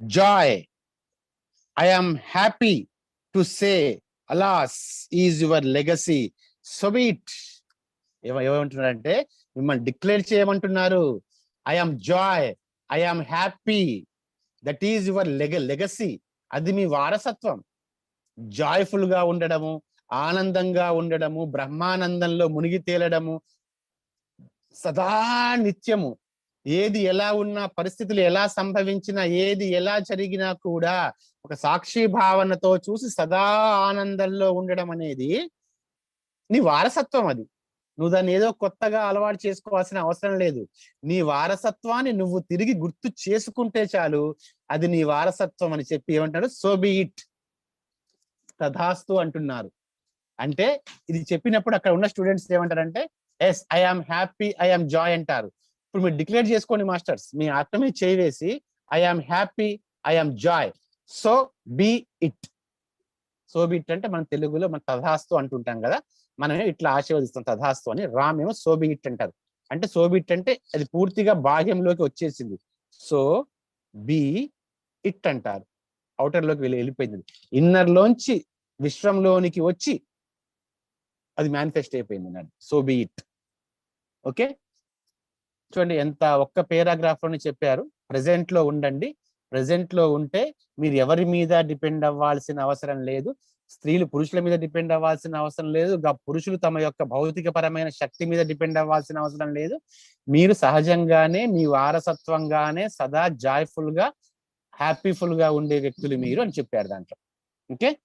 Joy I am happy to say alas is your legacy so be it ఏమంటున్నారంటే మిమ్మల్ని declare చేయమంటున్నారు. I am joy I am happy that is your leg legacy అది మీ వారసత్వం. జాయ్ఫుల్గా ఉండడము ఆనందంగా ఉండడము బ్రహ్మానందంలో మునిగి తేలడము సదా నిత్యము. ఏది ఎలా ఉన్నా పరిస్థితులు ఎలా సంభవించినా ఏది ఎలా జరిగినా కూడా ఒక సాక్షి భావనతో చూసి సదా ఆనందంలో ఉండడం అనేది నీ వారసత్వం అది. నువ్వు దాన్ని ఏదో కొత్తగా అలవాటు చేసుకోవాల్సిన అవసరం లేదు. నీ వారసత్వాన్ని నువ్వు తిరిగి గుర్తు చేసుకుంటే చాలు అది నీ వారసత్వం అని చెప్పి ఏమంటారు? సో బి ఇట్ తథాస్తు అంటున్నారు. అంటే ఇది చెప్పినప్పుడు అక్కడ ఉన్న స్టూడెంట్స్ ఏమంటారంటే yes I am happy I am joy అంటారు. ఇప్పుడు మీరు డిక్లేర్ చేసుకోండి మాస్టర్స్. మీ ఆత్మ మీద I am happy I am joy so be it so be it అంటే మనం తెలుగులో మనం తథాస్తు అంటుంటాం కదా మనం ఇట్లా ఆశీర్వదిస్తాం తథాస్తు అని. రామ్ ఏమో సో బి ఇట్ అంటారు. అంటే సో బి ఇట్ అంటే అది పూర్తిగా భాగ్యంలోకి వచ్చేసింది. సో బి ఇట్ అంటారు. అవుటర్లోకి వెళ్ళి వెళ్ళిపోయింది. ఇన్నర్లోంచి విశ్వంలోనికి వచ్చి అది మేనిఫెస్ట్ అయిపోయింది అన్నాడు. సో బి ఇట్ ఓకే చూడండి ఎంత ఒక్క పేరాగ్రాఫ్లోనే చెప్పారు. ప్రెసెంట్లో ఉండండి. ప్రెసెంట్లో ఉంటే మీరు ఎవరి మీద డిపెండ్ అవ్వాల్సిన అవసరం లేదు. స్త్రీలు పురుషుల మీద డిపెండ్ అవ్వాల్సిన అవసరం లేదు. పురుషులు తమ యొక్క భౌతిక పరమైన శక్తి మీద డిపెండ్ అవ్వాల్సిన అవసరం లేదు. మీరు సహజంగానే మీ వారసత్వంగానే సదా జాయ్ఫుల్గా హ్యాపీఫుల్గా ఉండే వ్యక్తులు మీరు అని చెప్పారు దాంట్లో. ఓకే?